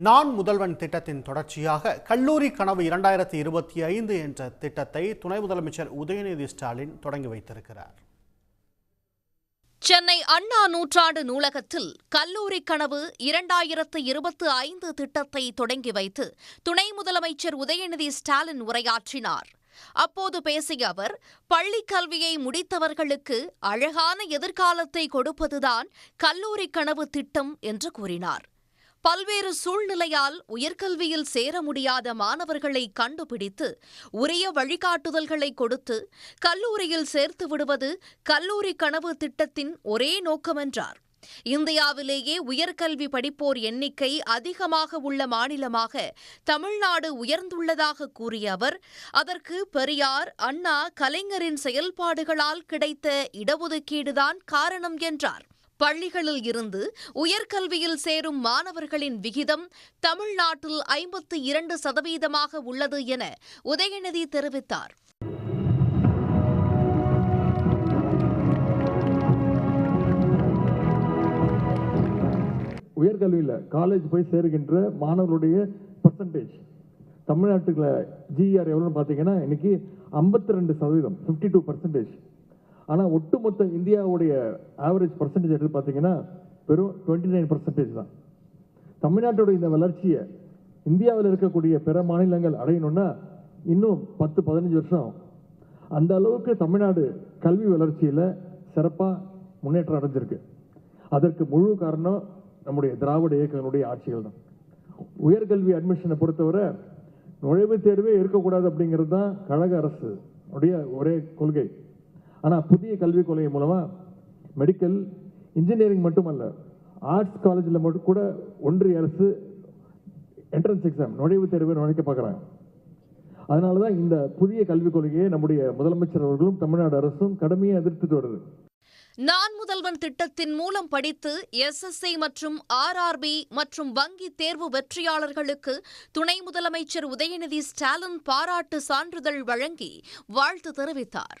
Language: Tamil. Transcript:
நான் முதல்வன் திட்டத்தின் தொடர்ச்சியாக கல்லூரி கனவு இரண்டாயிரத்தி இருபத்தி ஐந்து என்ற திட்டத்தை துணை முதலமைச்சர் உதயநிதி ஸ்டாலின் தொடங்கி வைத்திருக்கிறார். சென்னை அண்ணா நூற்றாண்டு நூலகத்தில் கல்லூரி கனவு இரண்டாயிரத்து இருபத்து ஐந்து திட்டத்தை தொடங்கி வைத்து துணை முதலமைச்சர் உதயநிதி ஸ்டாலின் உரையாற்றினார். அப்போது பேசிய அவர் பள்ளிக் கல்வியை முடித்தவர்களுக்கு அழகான எதிர்காலத்தை கொடுப்பதுதான் கல்லூரி கனவு திட்டம் என்று கூறினார். பல்வேறு சூழ்நிலையால் உயர்கல்வியில் சேர முடியாத மாணவர்களை கண்டுபிடித்து உரிய வழிகாட்டுதல்களை கொடுத்து கல்லூரியில் சேர்த்து விடுவது கல்லூரி கனவு திட்டத்தின் ஒரே நோக்கமென்றார். இந்தியாவிலேயே உயர்கல்வி படிப்போர் எண்ணிக்கை அதிகமாக உள்ள மாநிலமாக தமிழ்நாடு உயர்ந்துள்ளதாக கூறிய அவர் அதற்கு பெரியார் அண்ணா கலைஞரின் செயல்பாடுகளால் கிடைத்த இடஒதுக்கீடுதான் காரணம் என்றார். பள்ளிகளில் இருந்து உயர்கல்வியில் சேரும் மாணவர்களின் விகிதம் தமிழ்நாட்டில் ஐம்பத்து இரண்டு சதவீதமாக உள்ளது என உதயநிதி தெரிவித்தார். உயர்கல்வியில் காலேஜ் போய் சேருகின்ற மாணவர்களுடைய பர்சன்டேஜ் தமிழ்நாட்டுக்குள்ள ஜிஆர் எவ்வளோன்னு பார்த்தீங்கன்னா இன்னைக்கு ஐம்பத்தி ரெண்டு சதவீதம் ஃபிஃப்டி டூ பர்சன்டேஜ் ஆனால் ஒட்டுமொத்த இந்தியாவுடைய ஆவரேஜ் பர்சன்டேஜ் எடுத்து பார்த்தீங்கன்னா வெறும் டுவெண்ட்டி நைன் பர்சன்டேஜ் தான். தமிழ்நாட்டோட இந்த வளர்ச்சியை இந்தியாவில் இருக்கக்கூடிய பிற மாநிலங்கள் அடையணும்னா இன்னும் பத்து பதினஞ்சு வருஷம் ஆகும். அந்த அளவுக்கு தமிழ்நாடு கல்வி வளர்ச்சியில் சிறப்பாக முன்னேற்றம் அடைஞ்சிருக்கு. அதற்கு முழு காரணம் நம்முடைய திராவிட இயக்கங்களுடைய ஆட்சிகள் தான். உயர்கல்வி அட்மிஷனை பொறுத்தவரை நுழைவுத் தேர்வே இருக்கக்கூடாது அப்படிங்கிறது தான் கழக அரசு உடைய ஒரே கொள்கை. ஆனால் புதிய கல்விக் கொள்கை மூலமாக மெடிக்கல் இன்ஜினியரிங் மட்டுமல்ல ஆர்ட்ஸ் காலேஜில் மட்டும் கூட ஒன்றிய அரசு என்ட்ரன்ஸ் எக்ஸாம் நுழைவுத் தேர்வை நுழைக்க பார்க்குறாங்க. அதனால தான் இந்த புதிய கல்விக் கொள்கையை நம்முடைய முதலமைச்சர் அவர்களும் தமிழ்நாடு அரசும் கடுமையாக எதிர்த்துட்டு வருது. நான் முதல்வன் திட்டத்தின் மூலம் படித்து எஸ்எஸ்சி மற்றும் ஆர்ஆர்பி மற்றும் வங்கி தேர்வு வெற்றியாளர்களுக்கு துணை முதலமைச்சர் உதயநிதி ஸ்டாலின் பாராட்டு சான்றிதழ் வழங்கி வாழ்த்து தெரிவித்தார்.